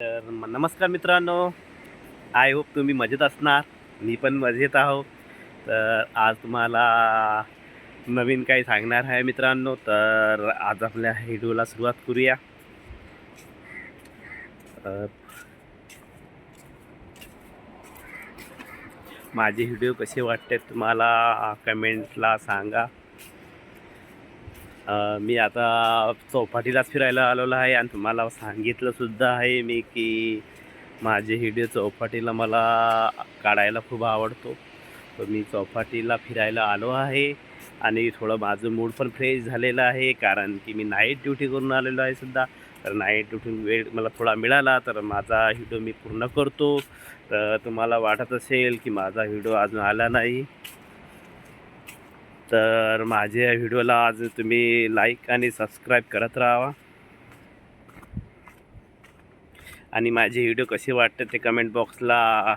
तर नमस्कार मित्रांनो. आय होप तुम्ही मजेत असणार. मी पण मजेत आहो. तर आज तुम्हाला नवीन काही सांगणार आहे मित्रांनो. तर आज आपल्या व्हिडिओला सुरुवात करूया. तर माझे व्हिडिओ कसे वाटते तुम्हाला कमेंटला सांगा. मी आता चौपाटीलाच फिरायला आलेलो आहे आणि तुम्हाला सांगितलं सुद्धा आहे मी की माझे व्हिडिओ चौपाटीला मला काढायला खूप आवडतो. तर मी चौपाटीला फिरायला आलो आहे आणि थोडं माझं मूड पण फ्रेश झालेलं आहे कारण की मी नाईट ड्युटी करून आलेलो आहे सुद्धा. तर नाईट ड्युटी वेळ मला थोडा मिळाला तर माझा व्हिडिओ मी पूर्ण करतो. तर तुम्हाला वाटत असेल की माझा व्हिडिओ अजून आला नाही. तर माझ्या व्हिडिओला आज तुम्ही लाईक आणि सबस्क्राईब करत राहा आणि माझे व्हिडिओ कसे वाटते ते कमेंट बॉक्सला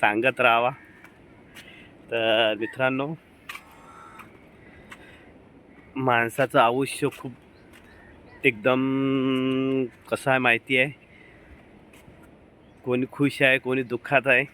सांगत राहावा. तर मित्रांनो माणसाचं आयुष्य खूप एकदम कसं आहे माहिती आहे? कोणी खुश आहे कोणी दुःखात आहे.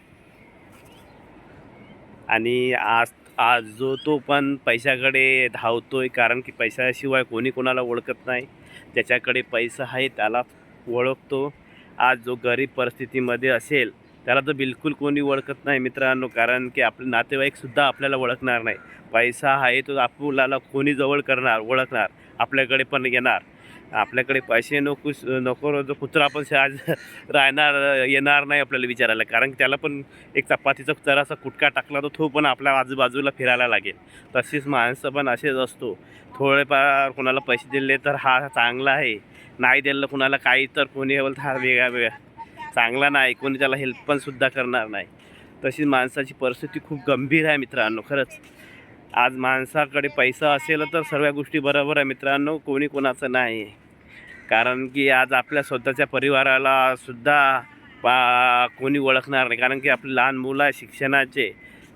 आणि आज आज जो तो पण पैशाकडे धावतो आहे कारण की पैशाशिवाय कोणी कोणाला ओळखत नाही. ज्याच्याकडे पैसा आहे त्याला ओळखतो. आज जो गरीब परिस्थितीमध्ये असेल त्याला तर बिलकुल कोणी ओळखत नाही मित्रांनो कारण की आपले नातेवाईकसुद्धा आपल्याला ओळखणार नाही. पैसा आहे तो आपल्याला कोणी जवळ करणार ओळखणार आपल्याकडे पण येणार. आपल्याकडे पैसे नको नको जो कुत्रा पण आज राहणार येणार नाही आपल्याला विचारायला. कारण त्याला पण एक चपातीचा जरासा कुटका टाकला तर तो पण आपल्या आजूबाजूला फिरायला लागेल. तशीच माणसं पण असेच असतो. थोडेफार कोणाला पैसे दिले तर हा चांगला आहे. नाही दिलं कोणाला काही तर कोणी तर हा वेगळा वेगळा. चांगला नाही कोणी त्याला हेल्प पण सुद्धा करणार नाही. तशीच माणसाची परिस्थिती खूप गंभीर आहे मित्रांनो खरंच. आज माणसाकडे पैसा असेल तर सर्व गोष्टी बरोबर आहे मित्रांनो कोणी कोणाचं नाही. आहे कारण की आज आपल्या स्वतःच्या परिवाराला सुद्धा पा कोणी ओळखणार नाही. कारण की आपली लहान मुलं आहे शिक्षणाचे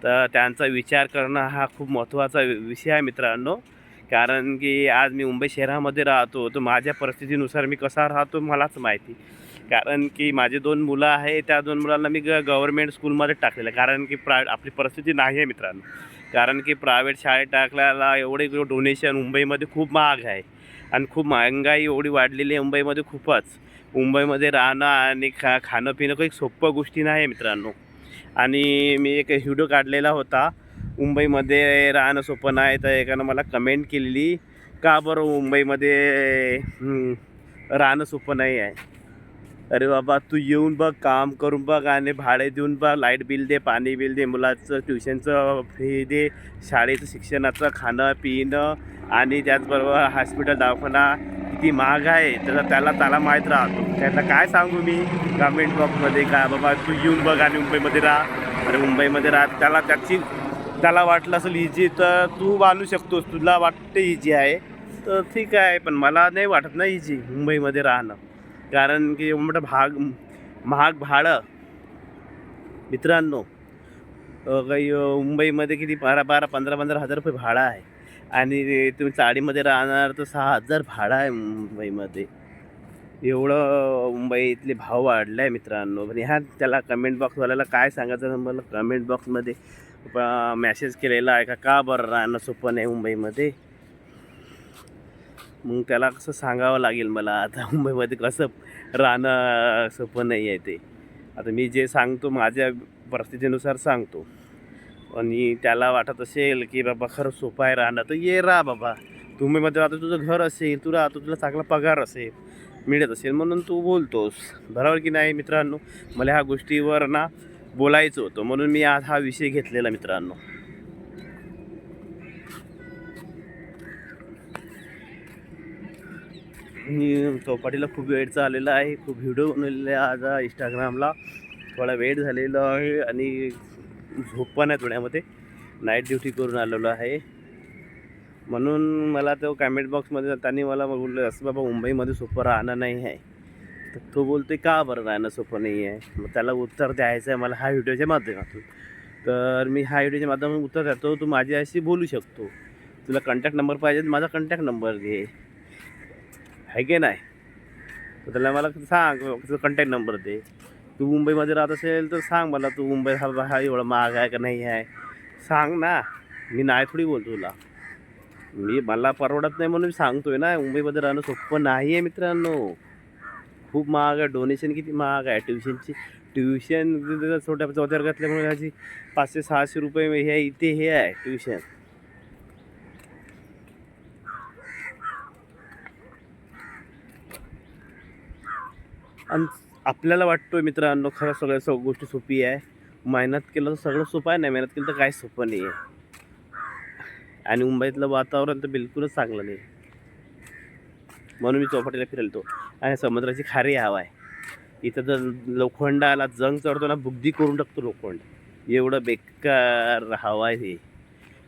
तर त्यांचा विचार करणं हा खूप महत्त्वाचा विषय आहे मित्रांनो. कारण की आज मी मुंबई शहरामध्ये राहतो तर माझ्या परिस्थितीनुसार मी कसा राहतो मलाच माहिती. कारण की माझे दोन मुलं आहे त्या दोन मुलांना मी ग गव्हर्मेंट स्कूलमध्ये टाकलेलं आहे. कारण की प्रा आपली परिस्थिती नाही आहे मित्रांनो. कारण की प्रायव्हेट शाळेत टाकल्याला एवढे डोनेशन मुंबईमध्ये खूप महाग आहे. आणि खूप महागाई एवढी वाढलेली आहे मुंबईमध्ये खूपच. मुंबईमध्ये राहणं आणि खा खाणं पिणं काही सोप्पं गोष्टी नाही मित्रांनो. आणि मी एक व्हिडिओ काढलेला होता. मुंबईमध्ये राहणं सोपं नाही तर एकानं मला कमेंट केलेली का बरं मुंबईमध्ये राहणं सोपं नाही आहे? अरे बाबा तू येऊन बघ काम करून बघ आणि भाडे देऊन बघ. लाइट बिल दे पाणी बिल दे मुलाचं ट्युशनचं फी दे शाळेचं शिक्षणाचं खाणं पिणं आणि त्याचबरोबर हॉस्पिटल दवाखाना किती महाग आहे तर त्याला त्याला माहीत राहतो. त्याला काय सांगू मी? कमेंट बॉक्समध्ये का बाबा तू येऊन बघ आणि मुंबईमध्ये राहा. अरे मुंबईमध्ये राहा त्याला त्याची त्याला वाटलं असेल इझी तर तू बांधू शकतोस. तुला वाटतं इझी आहे. तर ठीक आहे पण मला नाही वाटत ना इझी मुंबईमध्ये राहणं. कारण की एवढं मोठं भाग महाग भाडं. मित्रांनो काही मुंबईमध्ये किती बारा बारा पंधरा पंधरा हजार रुपये भाडं आहे. आणि तुम्ही चाळीमध्ये राहणार तर सहा हजार भाडं आहे मुंबईमध्ये. एवढं मुंबईतले भाव वाढले आहे मित्रांनो. पण ह्या त्याला कमेंट बॉक्सवाल्याला काय सांगायचं मला कमेंट बॉक्समध्ये मॅसेज केलेला आहे का? का बरं राहणं सोपं नाही मुंबईमध्ये? मग त्याला कसं सांगावं लागेल मला आता मुंबईमध्ये कसं राहणं सोपं नाही आहे ते. आता मी जे सांगतो माझ्या परिस्थितीनुसार सांगतो. आणि त्याला वाटत असेल की बाबा खरं सोपं आहे राहणं तर ये राहा बाबा. मुंबईमध्ये आता तुझं घर असेल तू राहतो तुला चांगला पगार असेल मिळत असेल म्हणून तू बोलतोस. बरोबर की नाही मित्रांनो? मला ह्या गोष्टीवर ना बोलायचं होतं म्हणून मी आज हा विषय घेतलेला मित्रांनो. मी चौपाटीला खूप वेळचा आलेला आहे. खूप व्हिडिओ बनवलेले आहे आज इंस्टाग्रामला थोडा वेळ झालेला आहे आणि झोप पण आहे थोड्यामध्ये. नाईट ड्युटी करून आलेलो आहे. म्हणून मला तो कमेंट बॉक्समध्ये त्यांनी मला बोललं असं बाबा मुंबईमध्ये सोपं राहणं नाही आहे. तर तो बोलतोय का बरं राहणं सोपं नाही आहे? मग त्याला उत्तर द्यायचं आहे मला हा व्हिडिओच्या माध्यमातून. तर मी हा व्हिडिओच्या माध्यमातून उत्तर देतो. तू माझ्याशी बोलू शकतो. तुला कॉन्टॅक्ट नंबर पाहिजे तर माझा कॉन्टॅक्ट नंबर घे आहे की नाही? तर त्याला मला सांग तुझं कॉन्टॅक्ट नंबर दे. तू मुंबईमध्ये राहत असेल तर सांग मला तू मुंबई हा हा एवढं महाग आहे का नाही आहे? सांग ना. मी नाही थोडी बोलतो तुला. मी मला परवडत नाही म्हणून मी सांगतोय ना. मुंबईमध्ये राहणं सोपं नाही आहे मित्रांनो. खूप महाग आहे. डोनेशन किती महाग आहे? ट्युशनची ट्युशन छोट्या चौथ्या वर्गातल्यामुळे ह्याची पाचशे सहाशे रुपये हे इथे हे आहे ट्युशन आणि आपल्याला वाटतोय मित्रांनो खरं सगळ्या सगळ्या गोष्टी सोपी आहे. मेहनत केलं तर सगळं सोपं आहे नाही मेहनत केलं तर काय सोपं नाही आहे आणि मुंबईतलं वातावरण तर बिलकुलच चांगलं नाही म्हणून मी चौपाटीला फिरलतो. आणि समुद्राची खारी हवा आहे. इथं जर लोखंड आला जंग चढतो ना बुद्धी करून टाकतो लोखंड. एवढं बेकार हवा आहे हे.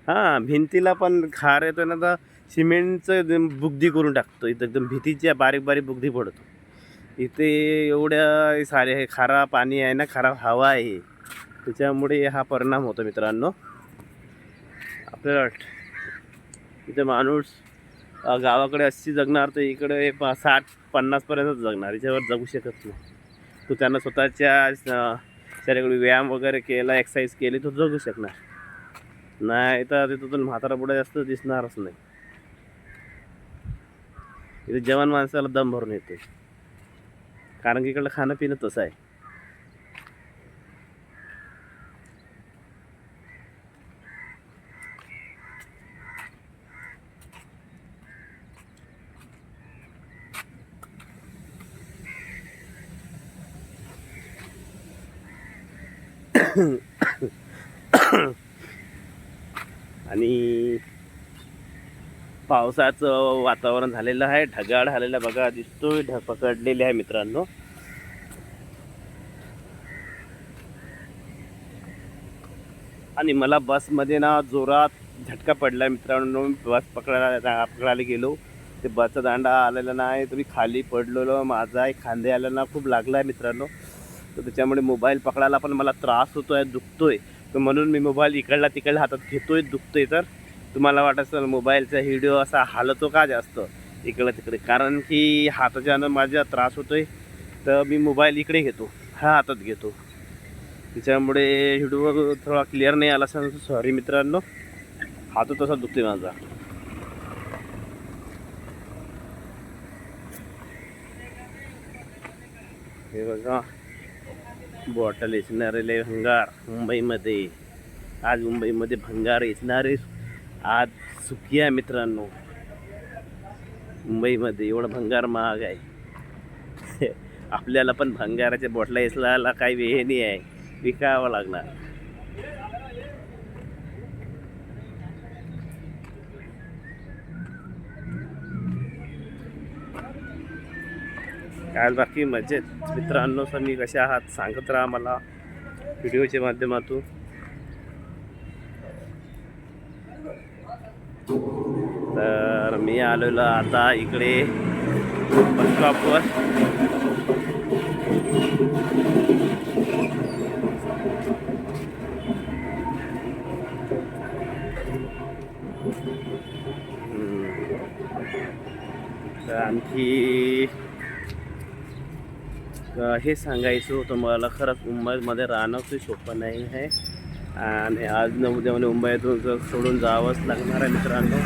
हां भिंतीला पण खार येतो ना तर सिमेंटचं एकदम बुगदी करून टाकतो. इथं एकदम भीतीच्या बारीक बारीक बुगदी पडतो. इथे एवढ्या सारे हे खारा पाणी आहे ना खराब हवा आहे. त्याच्यामुळे हा परिणाम होतो मित्रांनो. आपल्याला इथे माणूस गावाकडे अशी जगणार तर इकडे पा साठ पन्नासपर्यंत जगणार. याच्यावर जगू शकत नाही. तू त्यांना स्वतःच्या शरीराकडे व्यायाम वगैरे केला एक्सरसाइज केली तो जगू शकणार. नाही तर तिथं तर म्हातारा पुढे जास्त दिसणारच नाही. इथे जवान माणसाला दम भरून येते कारण की इकडलं खाणं पिणं तसं आहे आणि पावसाचं वातावरण झालेलं आहे. ढगाळ झालेलं बघा दिसतोय. ढग पकडलेले आहे मित्रांनो. आणि मला बसमध्ये ना जोरात झटका पडला मित्रांनो. मी बस पकडायला पकडायला गेलो. ते बसचा दांडा आलेला नाही. तर मी खाली पडलेलो. माझा एक खांदे आला ना खूप लागला आहे मित्रांनो. तर त्याच्यामुळे मोबाईल पकडायला पण मला त्रास होतो आहे दुखतोय. तर म्हणून मी मोबाईल इकडला तिकडला हातात घेतोय दुखतोय तर. तुम्हाला वाटत असेल मोबाईलचा व्हिडिओ असा हालतो का जास्त? इकडं तिकडे. कारण की हाताच्यानं माझा त्रास होतो आहे तर मी मोबाईल इकडे घेतो हा हातात घेतो. त्याच्यामुळे व्हिडिओ थोडा क्लिअर नाही आला असं सॉरी मित्रांनो. हात तसा दुखते माझा. हे बघा. बॉटल वेचणारे भंगार मुंबईमध्ये. आज मुंबईमध्ये भंगार वेचणारे आज सुखी आहे मित्रांनो. मुंबईमध्ये एवढं भंगार महाग आहे. आपल्याला पण भंगाराच्या बॉटला इसलायला काही वेळ नाही आहे. विकावं लागणार. काय बाकी मजेत. मित्रांनो सर मी कसे आहात? सांगत राहा मला. व्हिडिओच्या माध्यमातून. तर मी आलेलो आता इकडे बस स्टॉपवर तर आणखी हे सांगायचं होतं मला खरंच मुंबईमध्ये राहणं काही सोपं नाही आहे. आणि आज न उद्या मला मुंबईतून जर सोडून जावंच लागणार आहे मित्रांनो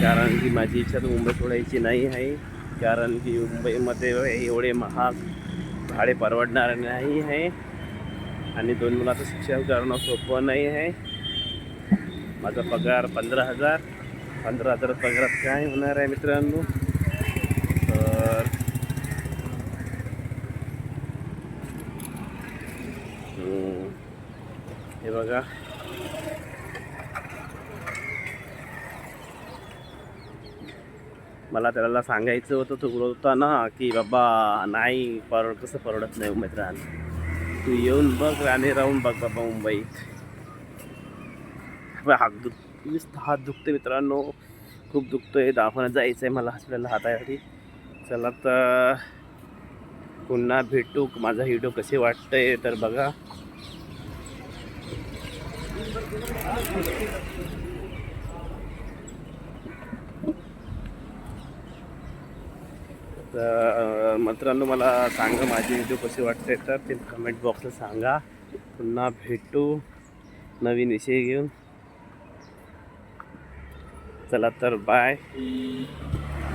कारण की माझी इच्छा तर मुंबई सोडायची नाही आहे कारण की मुंबईमध्ये एवढे महाग भाडे परवडणार नाही आहे आणि दोन मुलाचं शिक्षण करणं सोपं नाही आहे माझा पगार पंधरा हजार पंधरा हजार पगारात काय होणार आहे मित्रांनो तर हम्म. हे बघा. मला त्याला सांगायचं होतं तो बोलताना होता ना की बाबा नाही परवड कसं परवडत नाही मुंबईत राहणं तू येऊन बघ राणे राहून बघ बाबा मुंबईत हात दुख नुसतं हात दुखते मित्रांनो. खूप दुखतोय दाखवण्यात जायचं आहे मला हॉस्पिटलला हातासाठी. चला तर पुन्हा भेटू. माझा व्हिडिओ कसे वाटतंय तर बघा. तर मित्रांनो मला सांगा माझी व्हिडिओ कसे वाटते तर ते कमेंट बॉक्सला सांगा. पुन्हा भेटू नवीन विषय घेऊन. चला तर बाय